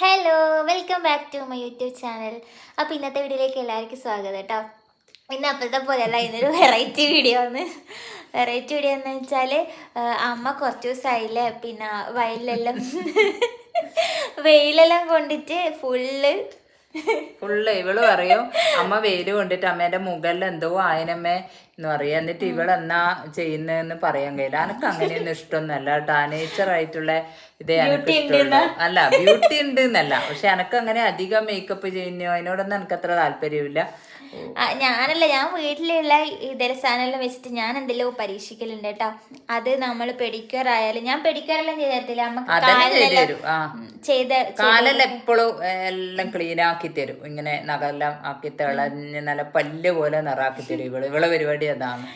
Hello welcome back to my YouTube channel അപ്പോൾ ഇന്നത്തെ വീഡിയോയിലേക്ക് എല്ലാവർക്കും സ്വാഗതം കേട്ടോ. ഇന്ന് അപ്പോഴത്തെ പോലെയല്ല ഇന്നൊരു വെറൈറ്റി വീഡിയോ ആണ്. വെറൈറ്റി വീഡിയോ എന്ന് വെച്ചാൽ അമ്മ കുറച്ച് ദിവസമായില്ലേ? പിന്നെ വയലിലെല്ലാം വെയിലെല്ലാം കൊണ്ടിട്ട് ഫുള്ള് ഫുള്ള് ഇവൾ പറയും അമ്മ വേര് കൊണ്ടിട്ട് അമ്മേന്റെ മുകളിൽ എന്തോ ആയനമ്മേ എന്ന് പറയും. എന്നിട്ട് ഇവൾ എന്നാ ചെയ്യുന്നതെന്ന് പറയാൻ കഴിയില്ല. എനക്ക് അങ്ങനെയൊന്നും ഇഷ്ടമൊന്നുമല്ല കേട്ടോ. നേച്ചർ ആയിട്ടുള്ള ഇതേ എനിക്ക് ഇഷ്ടമുള്ളൂ. അല്ല ബ്യൂട്ടി ഉണ്ട് എന്നല്ല പക്ഷെ എനക്ക് അങ്ങനെ അധികം മേക്കപ്പ് ചെയ്യുന്നോ അതിനോടൊന്നും എനിക്ക് അത്ര താല്പര്യമില്ല ഞാനല്ല ഞാൻ വീട്ടിലുള്ള ഇതര സാധനമെല്ലാം വെച്ചിട്ട് ഞാൻ എന്തെല്ലോ പരീക്ഷിക്കലുണ്ട് കേട്ടോ. അത് നമ്മൾ പെഡിക്യൂർ ആയാലും ഞാൻ പെഡിക്യൂർ ചെയ്തില്ല ചെയ്ത കാലെല്ലാം എപ്പോഴും എല്ലാം ക്ലീൻ ആക്കി തരും. ഇങ്ങനെ നഖെല്ലാം ആക്കി തിളഞ്ഞ് നല്ല പല്ല് പോലെ നിറാക്കി തരും ഇവൾ. ഇവളെ പരിപാടി അതാണ്.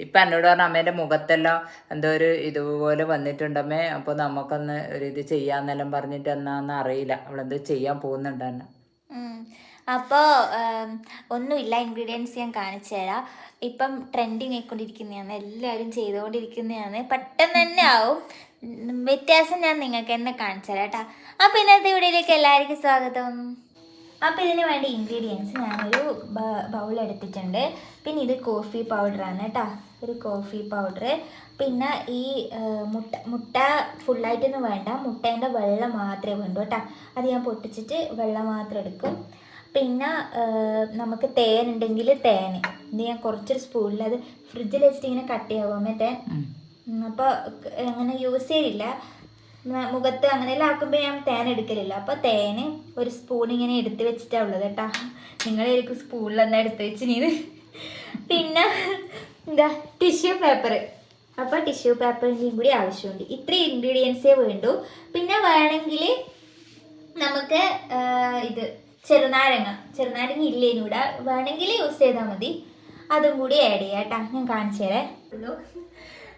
ഇപ്പൊ എന്നോട് പറഞ്ഞ അമ്മേന്റെ മുഖത്തെല്ലാം എന്തോ ഒരു ഇതുപോലെ വന്നിട്ടുണ്ടമ്മേ അപ്പൊ നമുക്കൊന്ന് ഒരു ഇത് ചെയ്യാന്നെല്ലാം പറഞ്ഞിട്ട് എന്നാന്ന് അറിയില്ല. അവളെന്തോ ചെയ്യാൻ പോകുന്നുണ്ട് എന്നെ ഉം. അപ്പോൾ ഒന്നുമില്ല ഇൻഗ്രീഡിയൻസ് ഞാൻ കാണിച്ചു തരാം. ഇപ്പം ട്രെൻഡിങ് ആയിക്കൊണ്ടിരിക്കുന്നതാണ് എല്ലാവരും ചെയ്തുകൊണ്ടിരിക്കുന്നതാണ്. പെട്ടെന്ന് തന്നെ ആവും. വ്യത്യാസം ഞാൻ നിങ്ങൾക്ക് തന്നെ കാണിച്ചു തരാം കേട്ടോ. അപ്പോൾ ഇന്നത്തെ വീഡിയോയിലേക്ക് എല്ലാവർക്കും സ്വാഗതം. അപ്പോൾ ഇതിന് വേണ്ടി ഇൻഗ്രീഡിയൻസ് ഞാനൊരു ബൗൾ എടുത്തിട്ടുണ്ട്. പിന്നെ ഇത് കോഫി പൗഡറാണ് കേട്ടോ. ഒരു കോഫി പൗഡർ പിന്നെ ഈ മുട്ട മുട്ട ഫുള്ളായിട്ടൊന്നും വേണ്ട. മുട്ടേന്റെ വെള്ളം മാത്രമേ വേണ്ടൂ കേട്ടോ. അത് ഞാൻ പൊട്ടിച്ചിട്ട് വെള്ളം മാത്രം എടുക്കും. പിന്നെ നമുക്ക് തേൻ ഉണ്ടെങ്കിൽ തേൻ. ഇത് ഞാൻ കുറച്ചൊരു സ്പൂണിൽ അത് ഫ്രിഡ്ജിൽ വെച്ചിട്ട് ഇങ്ങനെ കട്ട് ചെയ്യാവുമേ തേൻ. അപ്പോൾ അങ്ങനെ യൂസ് ചെയ്യില്ല. മുഖത്ത് അങ്ങനെയെല്ലാം ആക്കുമ്പോൾ ഞാൻ തേൻ എടുക്കലില്ല. അപ്പോൾ തേന് ഒരു സ്പൂൺ ഇങ്ങനെ എടുത്ത് വെച്ചിട്ടാണ് ഉള്ളത് കേട്ടാ. നിങ്ങളായിരിക്കും സ്പൂണിൽ തന്നെ എടുത്ത് വെച്ചിനീത്. പിന്നെ എന്താ? ടിഷ്യൂ പേപ്പർ അപ്പോൾ ടിഷ്യൂ പേപ്പറിന്റെയും കൂടി ആവശ്യമുണ്ട്. ഇത്രയും ഇൻഗ്രീഡിയൻസേ വേണ്ടു. പിന്നെ വേണമെങ്കിൽ നമുക്ക് ഇത് ചെറുനാരങ്ങ ചെറുനാരങ്ങ ഇല്ലേ ഇവിടെ വേണമെങ്കിൽ യൂസ് ചെയ്താൽ മതി. അതും കൂടി ആഡ് ചെയ്യാം കേട്ടോ ഞാൻ കാണിച്ചു തരേ. ഉള്ളൂ.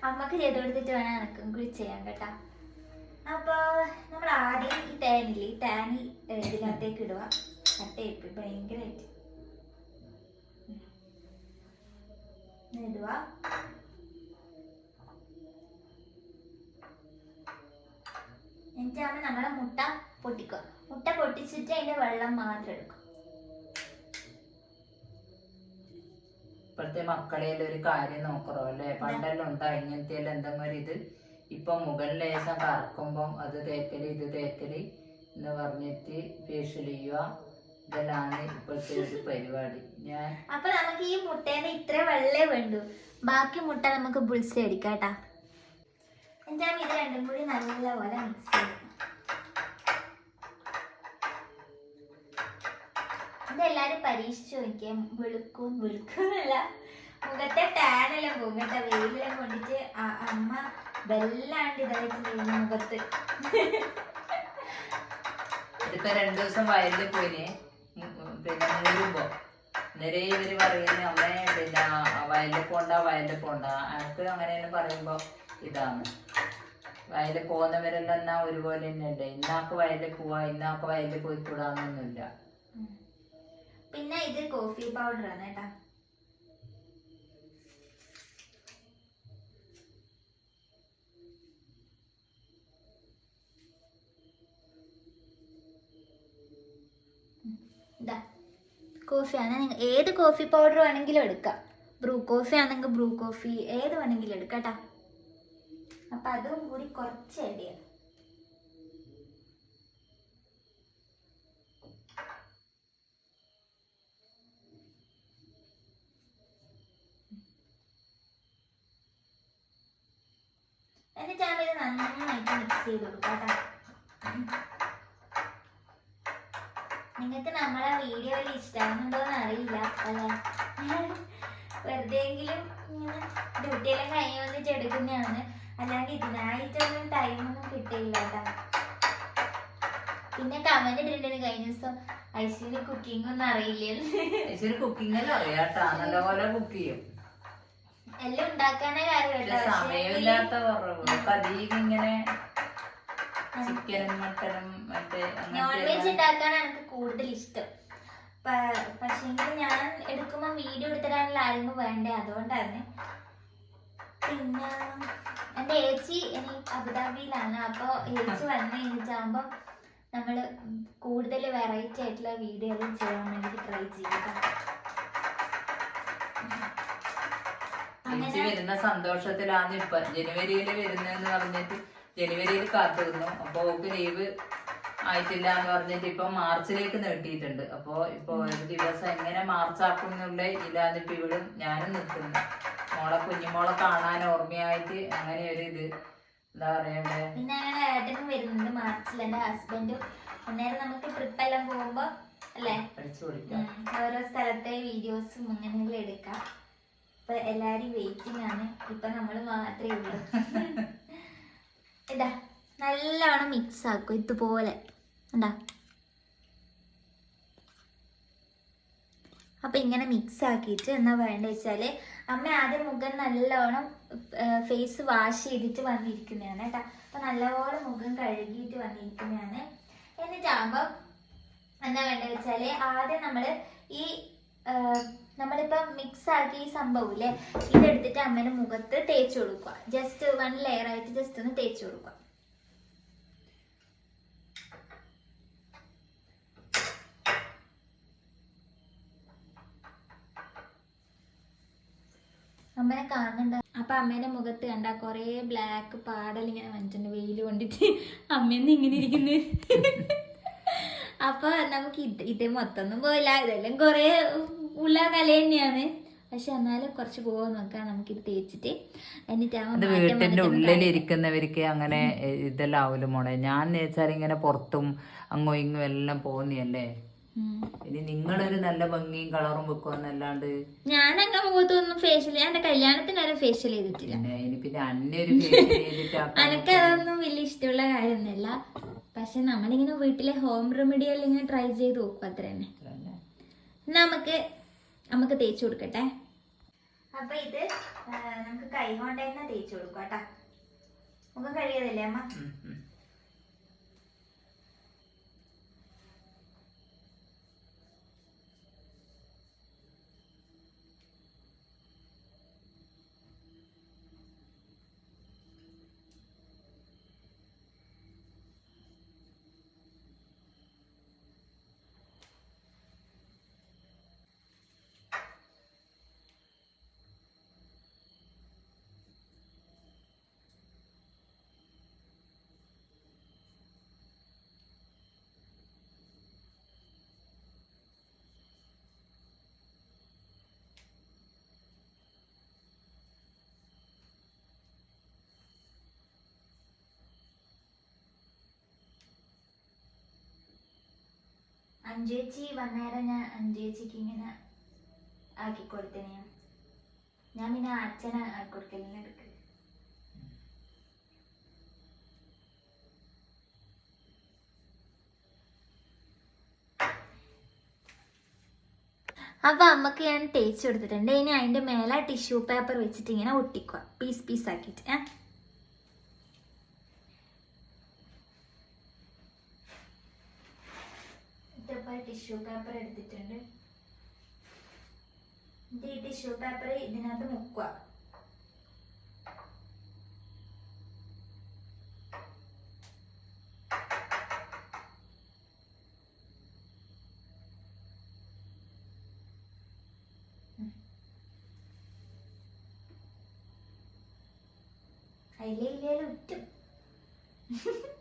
അമ്മയ്ക്ക് ചെയ്ത് കൊടുത്തിട്ട് വേണം എനക്കും കൂടി ചെയ്യാൻ കേട്ടോ. അപ്പോൾ നമ്മൾ ആദ്യം ഈ തേനില്ലേ ഈ തേൻ ഇതിനകത്തേക്ക് ഇടുക കട്ടയിപ്പ് ഭയങ്കരമായിട്ട് ഇടുക എന്നിട്ടാണ് നമ്മൾ മുട്ട പൊട്ടിക്കുക. മുട്ട പൊട്ടിച്ചിട്ട് അതിന്റെ വെള്ളം മാത്രം എടുക്കും ഇപ്പോഴത്തെ മക്കളെല്ലാം ഒരു കാര്യം നോക്കറോ അല്ലേ? പണ്ടെല്ലാം ഉണ്ടാ? ഇങ്ങനത്തെ എന്തെങ്കിലും ഇത്? ഇപ്പൊ മുകളിൽ ലേശം കറക്കുമ്പം അത് തേക്കൽ ഇത് തേക്കൽ എന്ന് പറഞ്ഞിട്ട് ഫേഷ്യൽ ചെയ്യുക. ഇതെല്ലാം ഇപ്പോഴത്തെ ഒരു പരിപാടി. ഞാൻ അപ്പൊ നമുക്ക് ഈ മുട്ടേനെ ഇത്ര വെള്ളേ വേണ്ടു. ബാക്കി മുട്ട നമുക്ക് ബുൾസി അടിക്കാം കേട്ടാ. എന്നിട്ടാണ് ഇത് രണ്ടും കൂടി നല്ലപോലെ മിക്സ് ചെയ്യുന്നത് ഇതെല്ലാരും പരീക്ഷിച്ചു നോക്കിയാൽ വെളുക്കും വെളുക്കുന്നില്ല മുഖത്തെ ടാനെല്ലാം പോകും വെയിലെല്ലാം കൊണ്ടിട്ട് അമ്മ വെല്ലാണ്ട് ഇതായിട്ട് മുഖത്ത്. ഇപ്പൊ രണ്ടു ദിവസം വയലിൽ പോയിനെ പിന്നെ മൂടുമ്പോ. ഇവർ പറയുന്നത് അമ്മേ പിന്നെ വയലിൽ പോണ്ട വയലിൽ പോണ്ട. അനക്ക് അങ്ങനെയെല്ലാം പറയുമ്പോ ഇതാണ്. വയലിൽ പോകുന്നവരെല്ലാം എന്നാ ഒരുപോലെ തന്നെയുണ്ട് ഇന്നാക്ക് വയലിൽ പോവാ ഇന്നാക്ക് വയലിൽ പോയി കൂടാന്നൊന്നുമില്ല പിന്നെ ഇത് കോഫി പൗഡർ ആണ് കേട്ടാ. കോഫിയാണ് നിങ്ങൾ ഏത് കോഫി പൗഡർ വേണമെങ്കിലും എടുക്കാം. ബ്രൂ കോഫി ആണെങ്കിൽ ബ്രൂ കോഫി ഏത് വേണമെങ്കിലും എടുക്കാം കേട്ടാ. അപ്പൊ അതും കൂടി കുറച്ച് ആഡ് ചെയ്യാം. എന്നിട്ടാണ് ഇത് നന്നായിട്ട് മിക്സ് ചെയ്ത് കൊടുക്കാം നിങ്ങൾക്ക് നമ്മളെ വീഡിയോയിൽ ഇഷ്ടമാകുന്നുണ്ടോന്ന് അറിയില്ല അല്ലെ? വെറുതെയെങ്കിലും ഇങ്ങനെ ഡ്യൂട്ടിയെല്ലാം കഴിഞ്ഞ് വന്നിട്ട് എടുക്കുന്നതാണ്. അല്ലാണ്ട് ഇതിനായിട്ടൊന്നും ടൈമൊന്നും കിട്ടിയില്ല കേട്ടോ പിന്നെ കമന്റ് ഇട്ടിട്ടുണ്ട് കഴിഞ്ഞ ദിവസം ഐശ്വര്യ കുക്കിംഗ് ഒന്നും അറിയില്ലെന്ന്. കുക്കിംഗ് കുക്കിംഗെല്ലാം അറിയാട്ടാ നല്ലപോലെ കുക്ക് ചെയ്യും. എല്ലാം ഉണ്ടാക്കാനേ കാര്യമില്ല സമയമില്ലാത്ത കുറവ്. അധികം ഇങ്ങനെ ചിക്കനും മട്ടനും മറ്റേ നോൺ വെജ് ഉണ്ടാക്കാനാണ് എനിക്ക് കൂടുതൽ ഇഷ്ടം. പക്ഷെങ്കിൽ ഞാൻ എടുക്കുമ്പോൾ വീഡിയോ എടുത്തിട്ടാണല്ലോ ആരെങ്കിലും വേണ്ടേ? അതുകൊണ്ടാണ് പിന്നെ എന്റെ ഏച്ചി ഇനി അബുദാബിയിലാണ്. അപ്പോൾ ഏച്ചി വന്നു കഴിഞ്ഞിട്ടാകുമ്പോൾ നമ്മൾ കൂടുതൽ വെറൈറ്റി ആയിട്ടുള്ള വീഡിയോകൾ ചെയ്യാൻ വേണ്ടി ട്രൈ ചെയ്യുക വരുന്ന സന്തോഷത്തിലാണ് ഇപ്പൊ ജനുവരിയിൽ വരുന്നതെന്ന് പറഞ്ഞിട്ട് ജനുവരിയിൽ കാത്തിരുന്നു അപ്പൊ ഓക്ക് ലീവ് ആയിട്ടില്ല എന്ന് പറഞ്ഞിട്ട് ഇപ്പൊ മാർച്ചിലേക്ക് നീട്ടിയിട്ടുണ്ട്. അപ്പൊ ഇപ്പൊ ഒരു ദിവസം എങ്ങനെ മാർച്ച് ആക്കുന്നുള്ള ഇല്ലാന്നിട്ട് ഇവിടും ഞാനും നിൽക്കുന്നു. മോളെ കുഞ്ഞുമോളെ കാണാൻ ഓർമ്മയായിട്ട് അങ്ങനെ ഒരു ഇത് എന്താ പറയണ്ടേ പിന്നെ ഞങ്ങളുടെ ഏട്ടനും വരുന്നുണ്ട് മാർച്ചിൽ എന്റെ ഹസ്ബൻഡും അന്നേരം നമുക്ക് ട്രിപ്പ് എല്ലാം പോകുമ്പോ അല്ലേ? അടിച്ചു പൊളിക്കാം ഓരോ സ്ഥലത്തെ വീഡിയോസും അങ്ങനെയെല്ലാം എടുക്കാം. ഇപ്പൊ എല്ലാരും വെയിറ്റിംഗ് ആണ്. ഇപ്പൊ നമ്മൾ മാത്രമേ ഉള്ളൂ. ഇതാ. നല്ലോണം മിക്സ് ആക്കും ഇതുപോലെ. ഉണ്ടാ അപ്പൊ ഇങ്ങനെ മിക്സ് ആക്കിയിട്ട് എന്നാ വേണ്ട വെച്ചാൽ അമ്മ ആദ്യം മുഖം നല്ലോണം ഫേസ് വാഷ് ചെയ്തിട്ട് വന്നിരിക്കുന്നതാണ് കേട്ടോ. അപ്പൊ നല്ലപോലെ മുഖം കഴുകിയിട്ട് വന്നിരിക്കുന്നതാണ്. എന്നിട്ടാകുമ്പം എന്താ വേണ്ട വെച്ചാൽ ആദ്യം നമ്മൾ ഈ നമ്മളിപ്പം നമ്മളിപ്പോ മിക്സ് ആക്കി ഈ സംഭവമില്ലേ ഇതെടുത്തിട്ട് അമ്മേന്റെ മുഖത്ത് തേച്ച് കൊടുക്കുക. ജസ്റ്റ് വൺ ലെയർ ആയിട്ട് ജസ്റ്റ് ഒന്ന് തേച്ച് കൊടുക്കുക. അമ്മനെ കാണുന്നുണ്ട്. അപ്പൊ അമ്മേന്റെ മുഖത്ത് കണ്ട കൊറേ ബ്ലാക്ക് പാടലിങ്ങനെ വന്നിട്ടുണ്ട് വെയിൽ കൊണ്ടിട്ട് അമ്മയെന്ന് ഇങ്ങനെ ഇരിക്കുന്നു. അപ്പൊ നമുക്ക് ഇത് ഇത് മൊത്തമൊന്നും പോയില്ല ഇതെല്ലാം കൊറേ ഉള്ള കല തന്നെയാണ്. പക്ഷെ എന്നാലും കുറച്ച് പോകാൻ നോക്കാം. നമുക്ക് ഇത് തേച്ചിട്ട് എന്നിട്ട് വീട്ടിന്റെ ഇരിക്കുന്നവർക്ക് അങ്ങനെ ഇതെല്ലാം ആവൂല മോളെ? ഞാൻ വെച്ചാൽ ഇങ്ങനെ പുറത്തും അങ്ങോ ഇങ്ങോ എല്ലാം പോകുന്നതല്ലേ ഇനി നിങ്ങളൊരു നല്ല ഭംഗിയും കളറും വെക്കുമെന്നല്ലാണ്ട് ഞാൻ അങ്ങനെ മുഖത്തൊന്നും ഫേഷ്യൽ ഞാൻ എന്റെ കല്യാണത്തിന് വരെ ഫേഷ്യൽ ചെയ്തിട്ടില്ല. പിന്നെ ഇനി പിന്നെ അന്നെ ഒരു facial ചെയ്തിട്ട് ആക്കാൻ എനിക്ക് അതൊന്നും വലിയ ഇഷ്ടമുള്ള കാര്യമൊന്നുമില്ല. പക്ഷെ നമ്മളിങ്ങനെ വീട്ടിലെ ഹോം റെമഡി റെമഡിയെല്ലാം ഇങ്ങനെ ട്രൈ ചെയ്ത് നോക്കും അത്ര തന്നെ നമുക്ക് നമുക്ക് തേച്ചു കൊടുക്കട്ടെ. അപ്പൊ ഇത് നമുക്ക് കൈ കൊണ്ട് തേച്ചു തേച്ച് കൊടുക്കാം കേട്ടാ മുഖം കഴിയതല്ലേ അമ്മ അഞ്ചേച്ചി വന്നേരം ഞാൻ അഞ്ചേച്ചിക്ക് ഇങ്ങനെ ആക്കി കൊടുത്തേ ഞാൻ. പിന്നെ അച്ഛനെ ആക്കി കൊടുക്കലിന് എടുക്ക് അപ്പൊ അമ്മയ്ക്ക് ഞാൻ തേച്ച് കൊടുത്തിട്ടുണ്ട്. ഇനി അതിന്റെ മേലെ ടിഷ്യൂ പേപ്പർ വെച്ചിട്ട് ഇങ്ങനെ ഒട്ടിക്കുക. പീസ് പീസ് ആക്കിയിട്ട് ഏ? ഇതിപ്പോ ടിഷ്യൂ പേപ്പർ എടുത്തിട്ടുണ്ട്. ഈ ടിഷ്യൂ പേപ്പർ ഇതിനകത്ത് മുക്കുക. അതിലേ ഇല്ലേ ഉറ്റും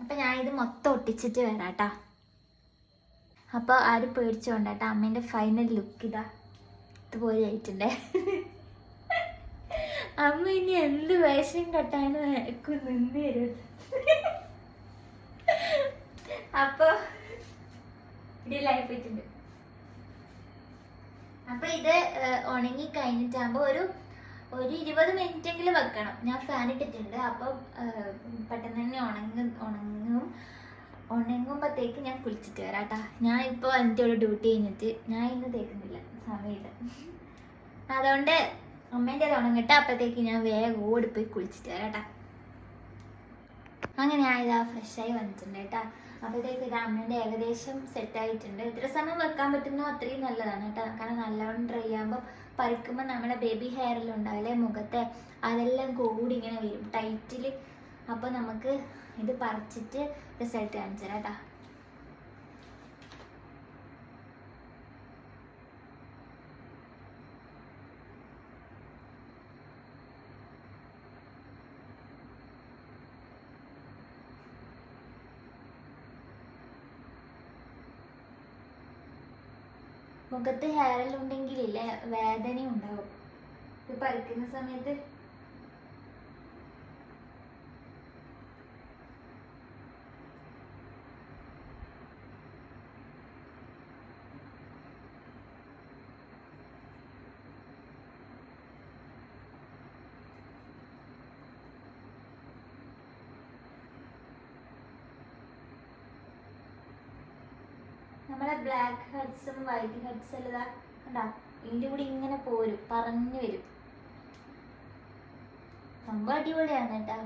അപ്പൊ ഞാൻ ഇത് മൊത്തം ഒട്ടിച്ചിട്ട് വരാട്ടാ. അപ്പൊ ആരും പേടിച്ചോണ്ടാട്ടാ അമ്മേന്റെ ഫൈനൽ ലുക്ക് ഇതാ. ഇതുപോലെ ആയിട്ടുണ്ടേ. അമ്മ ഇനി എന്ത് വേഷം കെട്ടാനും എനിക്ക് നിന്ന് തരും. അപ്പൊ ഇതിലായിപ്പോയിട്ടുണ്ട് അപ്പൊ ഇത് ഉണങ്ങി കഴിഞ്ഞിട്ടാകുമ്പോ ഒരു ഒരു ഇരുപത് മിനിറ്റ് എങ്കിലും വെക്കണം. ഞാൻ ഫാൻ ഇട്ടിട്ടുണ്ട്. അപ്പം പെട്ടെന്ന് തന്നെ ഉണങ്ങും ഉണങ്ങും. ഉണങ്ങുമ്പോഴത്തേക്ക് ഞാൻ കുളിച്ചിട്ട് വരാം ഞാൻ ഇപ്പോൾ എന്റെ ഒരു ഡ്യൂട്ടി കഴിഞ്ഞിട്ട് ഞാൻ ഇന്ന് തേക്കുന്നില്ല. സമയമില്ല. അതുകൊണ്ട് അമ്മേന്റെ അത് ഉണങ്ങട്ടെ ഞാൻ വേഗം ഓടിപ്പോയി കുളിച്ചിട്ട് വരാം കേട്ടാ അങ്ങനെ ആയതാ. ഫ്രഷായി വന്നിട്ടുണ്ട് കേട്ടാ അപ്പോഴത്തേക്ക് ഇത് അമ്മേന്റെ ഏകദേശം സെറ്റ് ആയിട്ടുണ്ട്. എത്ര സമയം വെക്കാൻ പറ്റുന്നോ അത്രയും നല്ലതാണ് കേട്ടോ കാരണം നല്ലവണ്ണം ഡ്രൈ ആകുമ്പോൾ പറിക്കുമ്പോൾ നമ്മുടെ ബേബി ഹെയറിൽ ഉണ്ടാവില്ലേ മുഖത്തെ? അതെല്ലാം കൂടി ഇങ്ങനെ വരും. ടൈറ്റിൽ അപ്പോൾ നമുക്ക് ഇത് പറിച്ചിട്ട് റിസൾട്ട് കാണിച്ചു തരാം കേട്ടോ. മുഖത്ത് ഹെയറിൽ ഉണ്ടെങ്കിലില്ലേ വേദന ഉണ്ടാവും ഇത് പറിക്കുന്ന സമയത്ത് നമ്മളെ ബ്ലാക്ക് ഹെഡ്സും വൈറ്റ് ഹെഡ്സും എല്ലാം കണ്ടാ? ഇതിന്റെ കൂടി ഇങ്ങനെ പോരും പറഞ്ഞു വരും. സംഭവം അടിപൊളിയാണ് കേട്ടാ.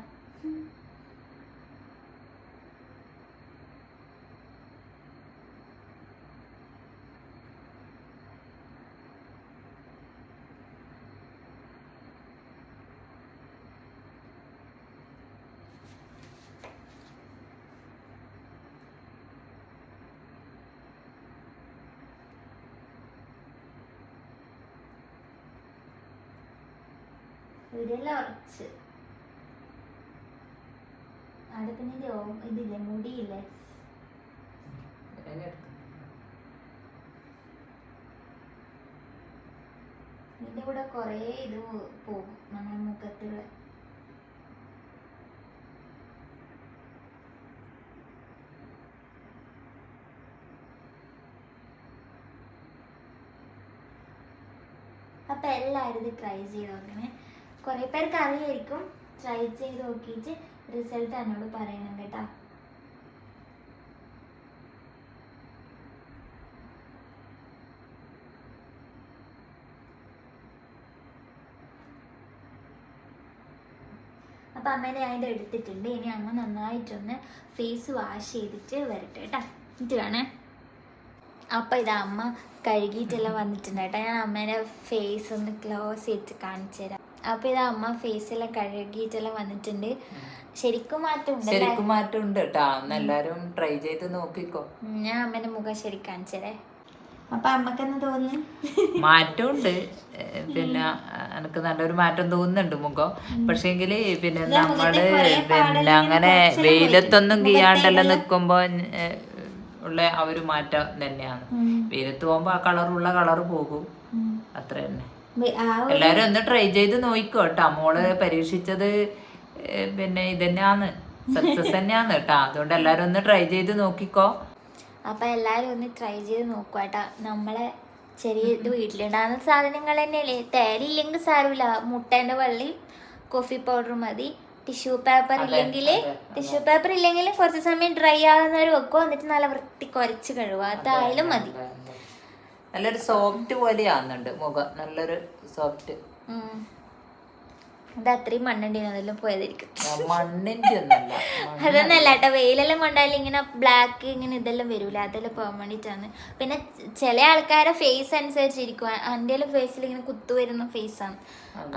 ഉറച്ച് അവിടെ പിന്നെ ഇത് ഓ- ഇതില്ലേ മുടിയില്ലേ? ഇതിന്റെ കൂടെ കൊറേ ഇത് പോകും നമ്മുടെ മുഖത്തുള്ള അപ്പൊ എല്ലാവരും ഇത് ട്രൈ ചെയ്ത് നോക്കണേ കുറെ പേർക്ക് അറിയായിരിക്കും. ട്രൈ ചെയ്ത് നോക്കിയിട്ട് റിസൾട്ട് എന്നോട് പറയണം കേട്ടോ. അപ്പൊ അമ്മേനെ അതിന്റെ എടുത്തിട്ടുണ്ട്. ഇനി അമ്മ നന്നായിട്ടൊന്ന് ഫേസ് വാഷ് ചെയ്തിട്ട് വരട്ടെ കേട്ടാ. എന്നിട്ട് വേണേ അപ്പൊ ഇത് അമ്മ കഴുകിയിട്ടെല്ലാം വന്നിട്ടുണ്ട് കേട്ടോ. ഞാൻ അമ്മേനെ ഫേസ് ഒന്ന് ക്ലോസ് ചെയ്തിട്ട് കാണിച്ചു തരാം അപ്പൊ ഇത് അമ്മ ഫേസെല്ലാം കഴുകിയിട്ടെല്ലാം വന്നിട്ടുണ്ട്. ശരിക്കും മാറ്റം ശരിക്കും മാറ്റം ഉണ്ട് കേട്ടോ എല്ലാരും ട്രൈ ചെയ്ത് നോക്കിക്കോ. ഞാൻ അമ്മേന്റെ മുഖം ശരിക്കും കാണിച്ചു തരേ അപ്പൊ അമ്മക്കെന്ന് തോന്നുന്നു? മാറ്റമുണ്ട് പിന്നെ എനിക്ക് നല്ലൊരു മാറ്റം തോന്നുന്നുണ്ട് മുഖം. പക്ഷേങ്കിൽ പിന്നെ നമ്മൾ പിന്നെ അങ്ങനെ വെയിലത്തൊന്നും കീയാണ്ടെല്ലാം നിക്കുമ്പോ ഉള്ള ആ ഒരു മാറ്റം തന്നെയാണ്. വെയിലത്ത് പോകുമ്പോ ആ കളറുള്ള കളറ് പോകും. അത്ര തന്നെ എല്ലാരും ഒന്ന് ട്രൈ ചെയ്ത് നോക്കോ കേട്ടാ മോൾ പരീക്ഷിച്ചത് പിന്നെ ഇതന്നെയാന്ന്. സക്സസ് തന്നെയാന്ന് കേട്ടാ. അതുകൊണ്ട് എല്ലാരും ഒന്ന് ട്രൈ ചെയ്ത് നോക്കിക്കോ. അപ്പൊ എല്ലാരും ഒന്ന് ട്രൈ ചെയ്ത് നോക്കുക കേട്ടാ നമ്മളെ ചെറിയ ഇത് വീട്ടിലുണ്ടാകുന്ന സാധനങ്ങൾ തന്നെയല്ലേ? തേലില്ലെങ്കിൽ സാരമില്ല. മുട്ടേന്റെ വള്ളി കോഫി പൗഡർ മതി. ടിഷ്യൂ പേപ്പർ ഇല്ലെങ്കിൽ ടിഷ്യൂ പേപ്പർ ഇല്ലെങ്കിൽ കുറച്ച് സമയം ഡ്രൈ ആകുന്നവർ വെക്കുക എന്നിട്ട് നല്ല വൃത്തി കുറച്ച് കഴുകുക അതായാലും മതി. നല്ലൊരു സോഫ്റ്റ് പോലെ ആവുന്നുണ്ട് മുഖം. നല്ലൊരു സോഫ്റ്റ് ഉം. അത് അത്രയും മണ്ണുണ്ടെങ്കിൽ അതെല്ലാം പോയതായിരിക്കും. മണ്ണിന്റെ ഒന്നല്ല അതൊന്നല്ല കേട്ടോ. വെയിലെല്ലാം കൊണ്ടാലും ഇങ്ങനെ ബ്ലാക്ക് ഇങ്ങനെ ഇതെല്ലാം വരൂല. അതെല്ലാം പോകാൻ വേണ്ടിയിട്ടാണ്. പിന്നെ ചില ആൾക്കാരെ ഫേസ് അനുസരിച്ചിരിക്കും. എന്റെ ഫേസിൽ ഇങ്ങനെ കുത്തു വരുന്ന ഫേസാണ്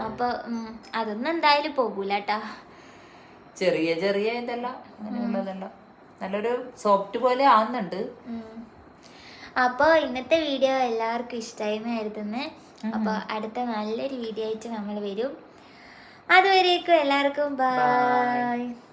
അപ്പൊ അതൊന്നും എന്തായാലും പോകൂല കേട്ടാ. ചെറിയ ചെറിയ ഇതെല്ലാം. നല്ലൊരു സോഫ്റ്റ് പോലെ ആവുന്നുണ്ട്. അപ്പോൾ ഇന്നത്തെ വീഡിയോ എല്ലാവർക്കും ഇഷ്ടമായി എന്ന് കരുതുന്നത് അപ്പോൾ അടുത്ത നല്ലൊരു വീഡിയോ ആയിട്ട് നമ്മൾ വരും. അതുവരേക്കും എല്ലാവർക്കും ബൈ